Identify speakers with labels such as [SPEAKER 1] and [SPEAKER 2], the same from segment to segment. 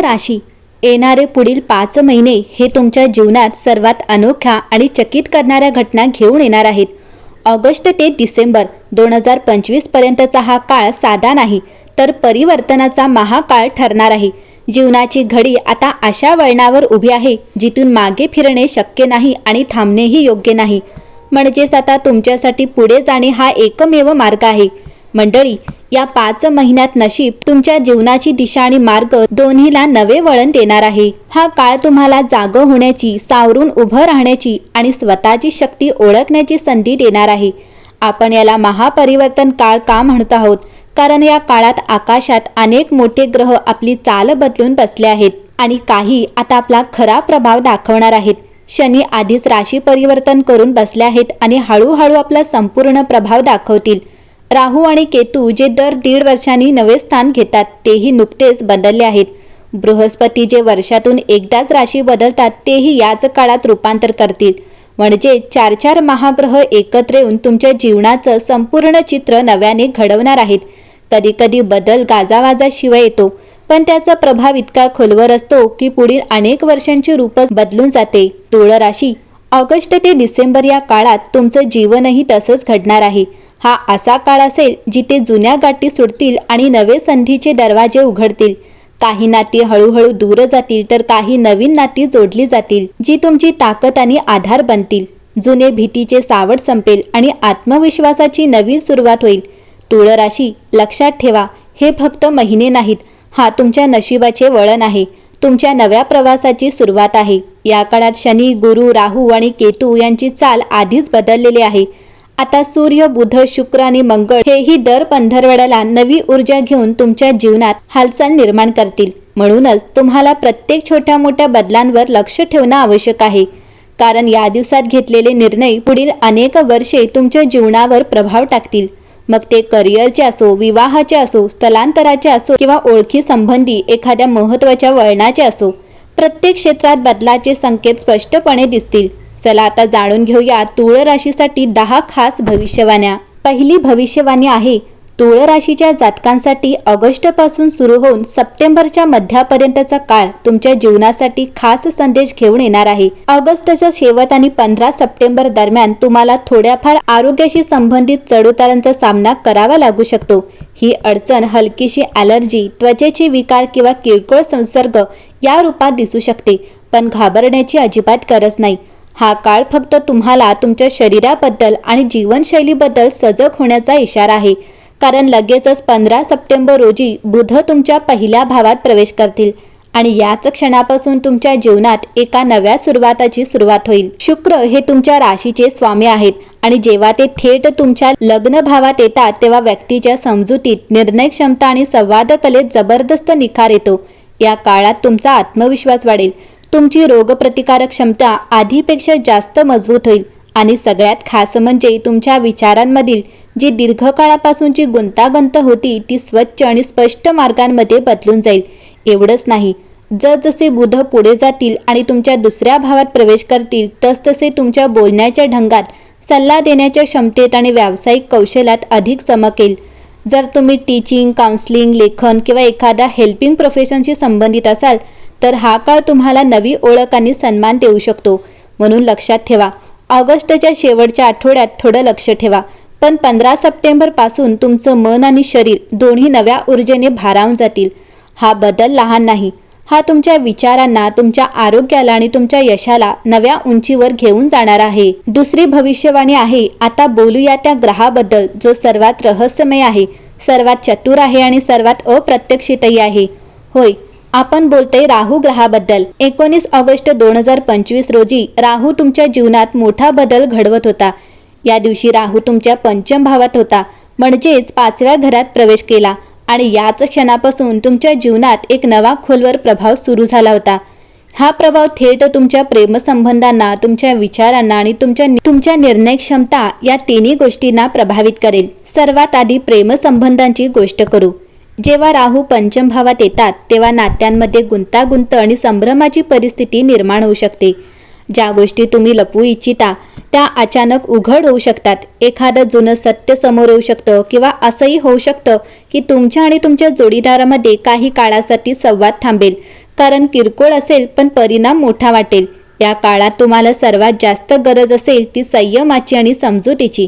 [SPEAKER 1] राशी. येणारे पुढील पाच महिने हे तुमच्या जीवनात सर्वात अनोख्या आणि चकित करणाऱ्या घटना घेऊन येणार आहेत. ऑगस्ट ते डिसेंबर दोन हजार पंचवीस पर्यंतचा हा काळ साधा नाही तर परिवर्तनाचा महाकाळ ठरणार आहे. जीवनाची घडी आता अशा वळणावर उभी आहे जिथून मागे फिरणे शक्य नाही आणि थांबणेही योग्य नाही. म्हणजेच आता तुमच्यासाठी पुढे जाणे हा एकमेव मार्ग आहे. मंडळी या पाच महिन्यात नशीब तुमच्या जीवनाची दिशा आणि मार्ग दोन्हीला नवे वळण देणार आहे. हा काळ तुम्हाला जाग होण्याची सावरून उभं राहण्याची आणि स्वतःची शक्ती ओळखण्याची संधी देणार आहे. आपण याला महापरिवर्तन काळ का म्हणत आहोत? कारण या काळात आकाशात अनेक मोठे ग्रह आपली चाल बदलून बसले आहेत आणि काही आता आपला खरा प्रभाव दाखवणार आहेत. शनी आधीच राशी परिवर्तन करून बसले आहेत आणि हळूहळू आपला संपूर्ण प्रभाव दाखवतील. राहू आणि केतू जे दर दीड वर्षांनी नवे स्थान घेतात तेही नुकतेच बदलले आहेत. बृहस्पती जे वर्षातून एकदाच राशी बदलतात तेही याच काळात रूपांतर करतील. म्हणजे चार चार महाग्रह एकत्र येऊन तुमच्या जीवनाचं संपूर्ण चित्र नव्याने घडवणार आहेत. कधी कधी बदल गाजावाजाशिवाय येतो पण त्याचा प्रभाव इतका खोलवर असतो की पुढील अनेक वर्षांची रूपच बदलून जाते. तुळ राशी ऑगस्ट ते डिसेंबर या काळात तुमचं जीवनही तसंच घडणार आहे. हा असा काळ असेल जिथे जुन्या गाठी सुटतील आणि नवे संधीचे दरवाजे उघडतील. काही नाती हळूहळू दूर जातील तर काही नवीन नाती जोडली जातील जी तुमची ताकद आणि आधार बनतील. जुने भीतीचे सावट संपेल आणि आत्मविश्वासाची नवीन सुरुवात होईल. तुळ राशी लक्षात ठेवा हे फक्त महिने नाहीत. हा तुमच्या नशिबाचे वळण आहे. तुमच्या नव्या प्रवासाची सुरुवात आहे. या काळात शनी गुरु राहू आणि केतू यांची चाल आधीच बदललेली आहे. आता सूर्य बुध शुक्र आणि मंगळ हेही दर पंधरवड्याला नवी ऊर्जा घेऊन तुमच्या जीवनात हालचाल निर्माण करतील. म्हणूनच तुम्हाला प्रत्येक छोट्या मोठ्या बदलांवर लक्ष ठेवणं आवश्यक आहे. कारण या दिवसात घेतलेले निर्णय पुढील अनेक वर्षे तुमच्या जीवनावर प्रभाव टाकतील. मग ते करिअरचे असो विवाहाचे असो स्थलांतराचे असो किंवा ओळखी संबंधी एखाद्या महत्त्वाच्या वळणाचे असो प्रत्येक क्षेत्रात बदलाचे संकेत स्पष्टपणे दिसतील. चला आता जाणून घेऊया तुळ राशीसाठी दहा खास भविष्यवाण्या. पहिली भविष्यवाणी आहे तुळ राशीच्या जातकांसाठी ऑगस्टपासून सुरू होऊन सप्टेंबरच्या मध्यापर्यंतचा काळ तुमच्या जीवनासाठी खास संदेश घेऊन येणार आहे. ऑगस्टच्या शेवट आणि पंधरा सप्टेंबर दरम्यान तुम्हाला थोड्याफार आरोग्याशी संबंधित चढउतारांचा सामना करावा लागू शकतो. ही अडचण हलकीशी ॲलर्जी त्वचेचे विकार किंवा किरकोळ संसर्ग या रूपात दिसू शकते पण घाबरण्याची अजिबात गरज नाही. हा काळ फक्त तुम्हाला तुमच्या शरीराबद्दल आणि जीवनशैलीबद्दल सजग होण्याचा इशारा आहे. कारण लगेचच पंधरा सप्टेंबर रोजी बुध तुमच्या पहिल्या भावात प्रवेश करतील आणि याच क्षणापासून तुमच्या जीवनात एका नव्या सुरुवाताची सुरुवात होईल. शुक्र हे तुमच्या राशीचे स्वामी आहेत आणि जेव्हा ते थेट तुमच्या लग्न भावात येतात तेव्हा व्यक्तीच्या समजुतीत निर्णय क्षमता आणि संवाद कलेत जबरदस्त निखार येतो. या काळात तुमचा आत्मविश्वास वाढेल. तुमची रोगप्रतिकारक क्षमता आधीपेक्षा जास्त मजबूत होईल. आणि सगळ्यात खास म्हणजे तुमच्या विचारांमधील जी दीर्घकाळापासूनची गुंतागंत होती ती स्वच्छ आणि स्पष्ट मार्गांमध्ये बदलून जाईल. एवढंच नाही. जसजसे बुध पुढे जातील आणि तुमच्या दुसऱ्या भावात प्रवेश करतील तसतसे तुमच्या बोलण्याच्या ढंगात सल्ला देण्याच्या क्षमतेत आणि व्यावसायिक कौशल्यात अधिक चमकेल जर तुम्ही टीचिंग काउन्सिलिंग लेखन किंवा एखाद्या हेल्पिंग प्रोफेशनशी संबंधित असाल तर हा काळ तुम्हाला नवी ओळख आणि सन्मान देऊ शकतो. म्हणून लक्षात ठेवा. ऑगस्टच्या शेवटच्या आठवड्यात थोडं लक्ष ठेवा. पण पंधरा सप्टेंबरपासून तुमचं मन आणि शरीर दोन्ही नव्या ऊर्जेने भारावून जातील. हा बदल लहान नाही. हा तुमच्या विचारांना तुमच्या आरोग्याला आणि तुमच्या यशाला नव्या उंचीवर घेऊन जाणार आहे. दुसरी भविष्यवाणी आहे आता बोलूया त्या ग्रहाबद्दल जो सर्वात रहस्यमय आहे सर्वात चतुर आहे आणि सर्वात अप्रत्यक्षितही आहे. होय आपण बोलतोय राहू ग्रहाबद्दल. एकोणीस ऑगस्ट दोन हजार पंचवीस रोजी राहू तुमच्या जीवनात मोठा बदल घडवत होता. या दिवशी राहू तुमच्या पंचम भावात होता. म्हणजेच पाचव्या घरात प्रवेश केला आणि याच क्षणापासून तुमच्या जीवनात एक नवा खोलवर प्रभाव सुरू झाला होता. हा प्रभाव थेट तुमच्या प्रेमसंबंधांना तुमच्या विचारांना आणि तुमच्या तुमच्या निर्णय क्षमता या तिन्ही गोष्टींना प्रभावित करेल. सर्वात आधी प्रेमसंबंधांची गोष्ट करू. जेव्हा राहू पंचम भावात येतात तेव्हा नात्यांमध्ये गुंतागुंत आणि संभ्रमाची परिस्थिती निर्माण होऊ शकते. ज्या गोष्टी तुम्ही लपवू इच्छिता त्या अचानक उघड होऊ शकतात. एखादं जुनं सत्य समोर येऊ शकतं किंवा असंही होऊ शकतं की तुमच्या आणि तुमच्या जोडीदारामध्ये काही काळासाठी संवाद थांबेल. कारण किरकोळ असेल पण परिणाम मोठा वाटेल. या काळात तुम्हाला सर्वात जास्त गरज असेल ती संयमाची आणि समजुतीची.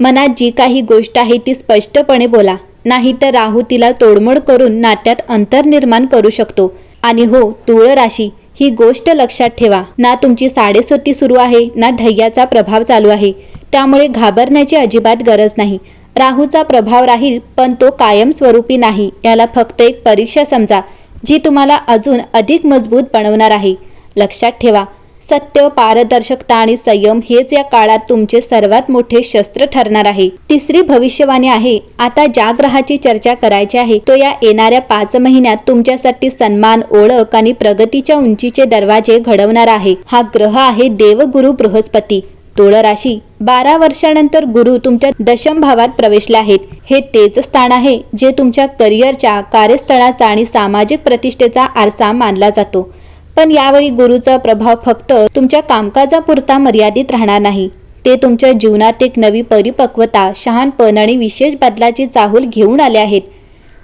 [SPEAKER 1] मनात जी काही गोष्ट आहे ती स्पष्टपणे बोला. नाहीतर राहू तिला तोडमोड करून नात्यात अंतर निर्माण करू शकतो. आणि हो तुळ राशी ही गोष्ट लक्षात ठेवा. ना तुमची साडेसोती सुरू आहे ना ढैयाचा प्रभाव चालू आहे. त्यामुळे घाबरण्याची अजिबात गरज नाही. राहूचा प्रभाव राहील पण तो कायमस्वरूपी नाही. याला फक्त एक परीक्षा समजा जी तुम्हाला अजून अधिक मजबूत बनवणार आहे. लक्षात ठेवा. सत्य पारदर्शकता आणि संयम हेच या काळात तुमचे सर्वात मोठे शस्त्र ठरणार आहे. तिसरी भविष्यवाणी आहे आता ज्या ग्रहाची चर्चा करायची आहे तो या येणाऱ्या पाच महिन्यात तुमच्यासाठी सन्मान ओळख आणि प्रगतीच्या उंचीचे दरवाजे घडवणार आहे. हा ग्रह आहे देवगुरु बृहस्पती. तुळ राशी बारा वर्षानंतर गुरु तुमच्या दशम भावात प्रवेशले आहेत. हे तेच स्थान आहे जे तुमच्या करिअरच्या कार्यस्थळाचा आणि सामाजिक प्रतिष्ठेचा आरसा मानला जातो. पण यावेळी गुरुचा प्रभाव फक्त तुमच्या कामकाजापुरता मर्यादित राहणार नाही. ते तुमच्या जीवनात एक नवी परिपक्वता शहाणपण आणि विशेष बदलाची चाहूल घेऊन आले आहेत.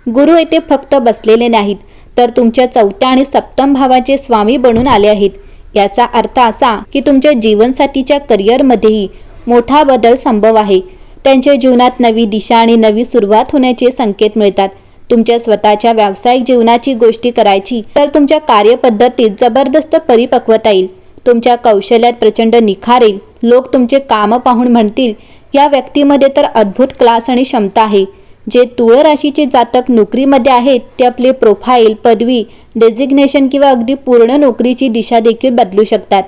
[SPEAKER 1] गुरु येथे फक्त बसलेले नाहीत तर तुमच्या चौथ्या आणि सप्तम भावाचे स्वामी बनून आले आहेत. याचा अर्थ असा की तुमच्या जीवनसाथीच्या करिअरमध्येही मोठा बदल संभव आहे. त्यांच्या जीवनात नवी दिशा आणि नवी सुरुवात होण्याचे संकेत मिळतात. तुमच्या स्वतःच्या व्यावसायिक जीवनाची गोष्टी करायची तर तुमच्या कार्यपद्धतीत जबरदस्त परिपक्वता येईल. तुमच्या कौशल्यात प्रचंड निखार येईल. लोक तुमचे काम पाहून म्हणतील या व्यक्तीमध्ये तर अद्भुत क्लास आणि क्षमता आहे. जे तुळ राशीचे जातक नोकरीमध्ये आहेत ते आपले प्रोफाईल पदवी डेझिग्नेशन किंवा अगदी पूर्ण नोकरीची दिशा देखील बदलू शकतात.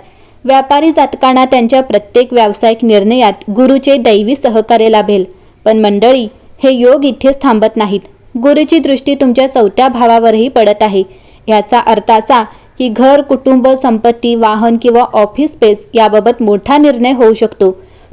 [SPEAKER 1] व्यापारी जातकांना त्यांच्या प्रत्येक व्यावसायिक निर्णयात गुरुचे दैवी सहकार्य लाभेल. पण मंडळी हे योग इथेच थांबत नाहीत. गुरुची दृष्टी तुमच्या चौथ्या भावावरही पडत आहे. याचा अर्थ असा की घर कुटुंब संपत्ती वाहन किंवा ऑफिस स्पेस याबाबत मोठा निर्णय होऊ शकतो.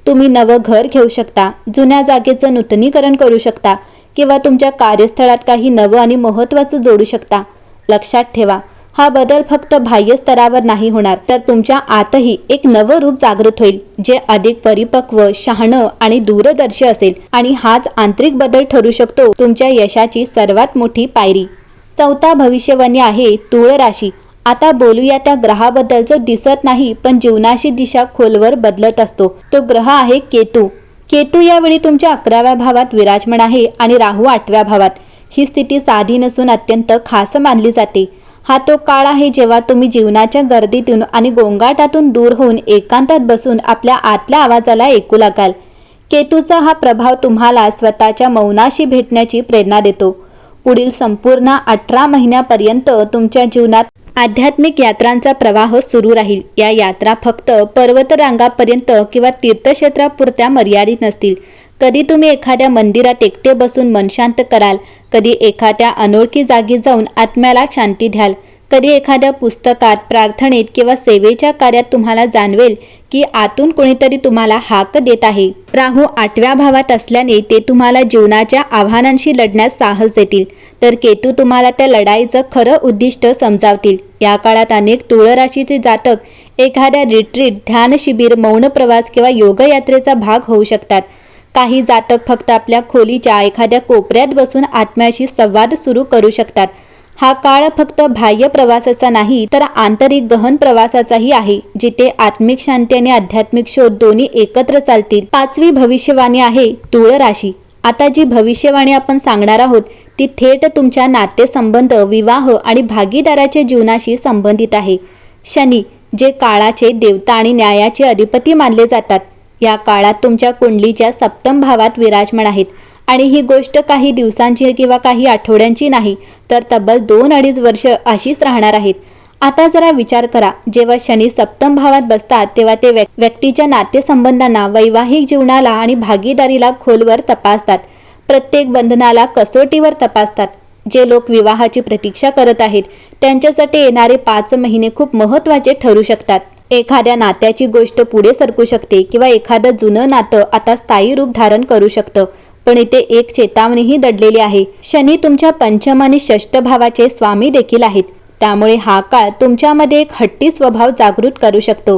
[SPEAKER 1] तुम्ही नवं घर घेऊ शकता जुन्या जागेचं नूतनीकरण करू शकता किंवा तुमच्या कार्यस्थळात काही नवं आणि महत्त्वाचं जोडू शकता. लक्षात ठेवा हा बदल फक्त बाह्य स्तरावर नाही होणार तर तुमच्या आतही एक नवं रूप जागृत होईल जे अधिक परिपक्व शहाणं आणि दूरदर्शी असेल. आणि हाच आंतरिक बदल ठरू शकतो तुमच्या यशाची सर्वात मोठी पायरी. चौथा भविष्यवाणी आहे तुळ राशी. आता बोलूया त्या ग्रहाबद्दल जो दिसत नाही पण जीवनाची दिशा खोलवर बदलत असतो. तो ग्रह आहे केतू. केतू यावेळी तुमच्या अकराव्या भावात विराजमान आहे आणि राहू आठव्या भावात. ही स्थिती साधी नसून अत्यंत खास मानली जाते. हा तो काळ आहे जेव्हा तुम्ही जीवनाच्या गर्दीतून आणि गोंगाटातून दूर होऊन एकांतात बसून आपल्या आतल्या आवाजाला ऐकू लागाल. केतूचा हा प्रभाव तुम्हाला स्वतःच्या मौनाशी भेटण्याची प्रेरणा देतो. पुढील संपूर्ण अठरा महिन्यापर्यंत तुमच्या जीवनात आध्यात्मिक यात्रांचा प्रवाह सुरू राहील. या यात्रा फक्त पर्वतरांगापर्यंत किंवा तीर्थक्षेत्रापुरत्या मर्यादित नसतील. कधी तुम्ही एखाद्या मंदिरात एकटे बसून मन शांत कराल कधी एखाद्या अनोळखी जागी जाऊन आत्म्याला शांती द्याल कधी एखाद्या पुस्तकात प्रार्थनेत किंवा सेवेच्या कार्यात तुम्हाला जाणवेल की आतून कोणीतरी तुम्हाला हाक देत आहे. राहू आठव्या भावात असल्याने ते तुम्हाला जीवनाच्या आव्हानांशी लढण्यास साहस देतील. तर केतू तुम्हाला त्या लढाईचं खरं उद्दिष्ट समजावतील. या काळात अनेक तुळ राशीचे जातक एखाद्या रिट्रीट ध्यान शिबिर मौन प्रवास किंवा योगयात्रेचा भाग होऊ शकतात. काही जातक फक्त आपल्या खोलीच्या एखाद्या कोपऱ्यात बसून आत्म्याशी संवाद सुरू करू शकतात. हा काळ फक्त बाह्य प्रवासाचा नाही तर आंतरिक गहन प्रवासाचाही आहे जिथे आत्मिक शांती आणि आध्यात्मिक शोध दोन्ही एकत्र चालतील. पाचवी भविष्यवाणी आहे तुळ राशी आता जी भविष्यवाणी आपण सांगणार आहोत ती थेट तुमच्या नातेसंबंध विवाह आणि भागीदाराच्या जीवनाशी संबंधित आहे. शनी जे काळाचे देवता आणि न्यायाचे अधिपती मानले जातात. या काळात तुमच्या कुंडलीच्या सप्तम भावात विराजमान आहेत. आणि ही गोष्ट काही दिवसांची किंवा काही आठवड्यांची नाही तर तब्बल दोन अडीच वर्ष अशीच राहणार आहेत. आता जरा विचार करा जेव्हा शनी सप्तम भावात बसतात तेव्हा ते व्यक्तीच्या नातेसंबंधांना वैवाहिक जीवनाला आणि भागीदारीला खोलवर तपासतात. प्रत्येक बंधनाला कसोटीवर तपासतात. जे लोक विवाहाची प्रतीक्षा करत आहेत त्यांच्यासाठी येणारे पाच महिने खूप महत्त्वाचे ठरू शकतात. एखाद्या नात्याची गोष्ट पुढे सरकू शकते किंवा एखादं जुनं नातं आता स्थायी रूप धारण करू शकतं. पण इथे एक चेतावणीही दडलेली आहे. शनी तुमच्या पंचम आणि षष्ठ भावाचे स्वामी देखील आहेत. त्यामुळे हा काळ तुमच्यामध्ये एक हट्टी स्वभाव जागृत करू शकतो.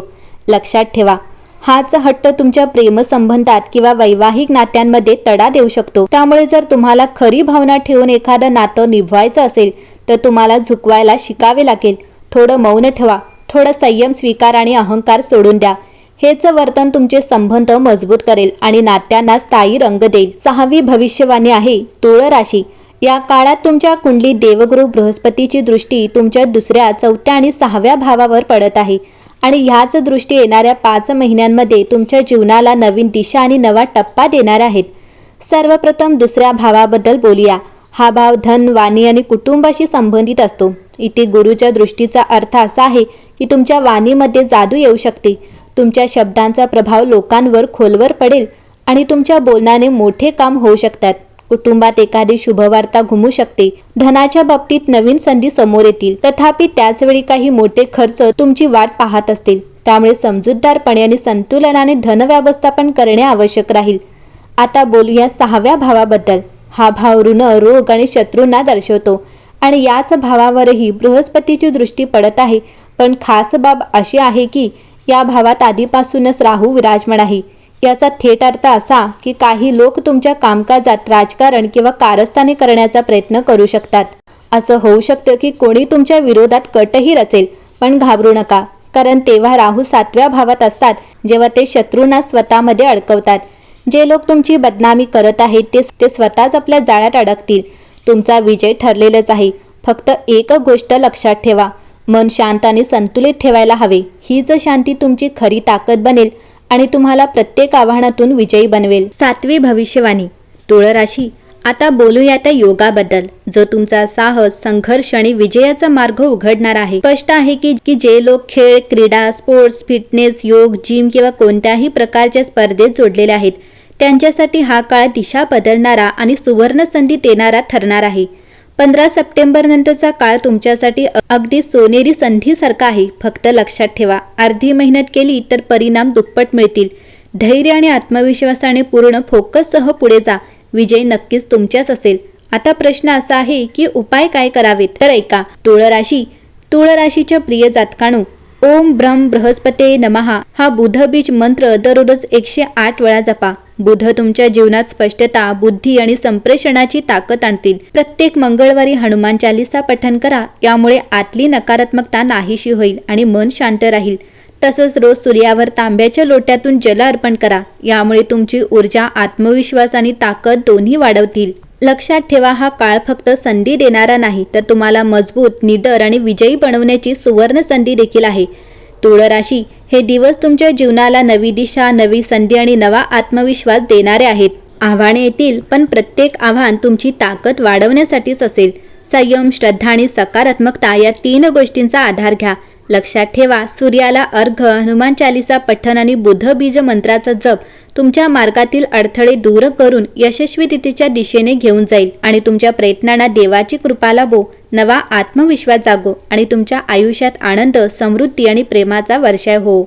[SPEAKER 1] लक्षात ठेवा हाच हट्ट तुमच्या प्रेमसंबंधात किंवा वैवाहिक नात्यांमध्ये तडा देऊ शकतो. त्यामुळे जर तुम्हाला खरी भावना ठेवून एखादं नातं निभवायचं असेल तर तुम्हाला झुकवायला शिकावे लागेल. थोडं मौन ठेवा. थोडं संयम स्वीकार आणि अहंकार सोडून द्या. हेच वर्तन तुमचे संबंध मजबूत करेल आणि नात्यांना स्थायी रंग देईल. सहावी भविष्यवाणी आहे तुळ राशी. या काळात तुमच्या कुंडली देवगुरु बृहस्पतीची दृष्टी तुमच्या दुसऱ्या चौथ्या आणि सहाव्या भावावर पडत आहे. आणि ह्याच दृष्टी येणाऱ्या पाच महिन्यांमध्ये तुमच्या जीवनाला नवीन दिशा आणि नवा टप्पा देणार आहेत. सर्वप्रथम दुसऱ्या भावाबद्दल बोलूया. हा भाव धन वाणी आणि कुटुंबाशी संबंधित असतो. इथे गुरुच्या दृष्टीचा अर्थ असा आहे की तुमच्या वाणीमध्ये जादू येऊ शकते. तुमच्या शब्दांचा प्रभाव लोकांवर खोलवर पडेल आणि तुमच्या बोलण्याने मोठे काम होऊ शकतात. कुटुंबात एखादी शुभवार्ता घुमू शकते. धनाच्या बाबतीत नवीन संधी समोर येतील. तथापि त्याचवेळी काही मोठे खर्च तुमची वाट पाहत असतील. त्यामुळे समजूतदारपणे आणि संतुलनाने धन व्यवस्थापन करणे आवश्यक राहील. आता बोलूया सहाव्या भावाबद्दल. हा भाव ऋण रोग आणि शत्रूंना दर्शवतो. आणि याच भावावरही बृहस्पतीची दृष्टी पडत आहे. पण खास बाब अशी आहे की या भावात आधीपासूनच राहू विराजमान आहे. याचा थेट अर्थ असा की काही लोक तुमच्या कामकाजात राजकारण किंवा कारस्थाने करण्याचा प्रयत्न करू शकतात. असं होऊ शकतं की कोणी तुमच्या विरोधात कटही रचेल पण घाबरू नका. कारण तेव्हा राहू सातव्या भावात असतात जेव्हा ते शत्रूंना स्वतःमध्ये अडकवतात. जे लोक तुमची बदनामी करत आहेत ते ते स्वतःच आपल्या जाळ्यात अडकतील. तुमचा विजय ठरलेलाच आहे. फक्त एक गोष्ट लक्षात ठेवा. मन शांत आणि संतुलित ठेवायला हवे. हीच शांती तुमची खरी ताकद बनेल आणि तुम्हाला प्रत्येक आव्हानातून विजयी बनवेल. सातवी भविष्यवाणी. तुळ राशी आता बोलूया त्या योगाबद्दल. जो तुमचा साहस संघर्ष आणि विजयाचा मार्ग उघडणार आहे. स्पष्ट आहे की की जे लोक खेळ क्रीडा स्पोर्ट्स फिटनेस योग जिम किंवा कोणत्याही प्रकारच्या स्पर्धेत जोडलेले आहेत त्यांच्यासाठी हा काळ दिशा बदलणारा आणि सुवर्ण संधी देणारा ठरणार आहे. पंधरा सप्टेंबर नंतरचा काळ तुमच्यासाठी अगदी सोनेरी संधीसारखा आहे. फक्त लक्षात ठेवा अर्धी मेहनत केली तर परिणाम दुप्पट मिळतील. धैर्य आणि आत्मविश्वासाने पूर्ण फोकससह पुढे जा. विजय नक्कीच तुमच्याच असेल. आता प्रश्न असा आहे की उपाय काय करावेत? तर ऐका तुळ राशी तुळ राशीच्या प्रिय जातकाणू ओम ब्रह्म बृहस्पते नमहा. हा बुधबीज मंत्र दररोज एकशे आठ वेळा जपा. बुध तुमच्या जीवनात स्पष्टता बुद्धी आणि संप्रेषणाची ताकद आणतील. प्रत्येक मंगळवारी हनुमान चालिसा पठन करा यामुळे आतली नकारात्मकता नाहीशी होईल आणि मन शांत राहील. तसंच रोज सूर्यावर तांब्याच्या लोट्यातून जल अर्पण करा. यामुळे तुमची ऊर्जा आत्मविश्वास आणि ताकद दोन्ही वाढवतील. लक्षात ठेवा हा काळ फक्त संधी देणारा नाही तर तुम्हाला मजबूत निडर आणि विजयी बनवण्याची सुवर्ण संधी देखील आहे. तुळ राशी हे दिवस तुमच्या जीवनाला नवी दिशा नवी संधी आणि नवा आत्मविश्वास देणारे आहेत. आव्हाने येतील पण प्रत्येक आव्हान तुमची ताकद वाढवण्यासाठीच असेल. संयम श्रद्धा आणि सकारात्मकता या तीन गोष्टींचा आधार घ्या. लक्षात ठेवा सूर्याला अर्घ हनुमान चालिसा पठण आणि बुधबीज मंत्राचा जप तुमच्या मार्गातील अडथळे दूर करून यशस्वीतेच्या दिशेने घेऊन जाईल आणि तुमच्या प्रयत्नांना देवाची कृपा लाभो नवा आत्मविश्वास जागो आणि तुमच्या आयुष्यात आनंद समृद्धी आणि प्रेमाचा वर्षाय हो.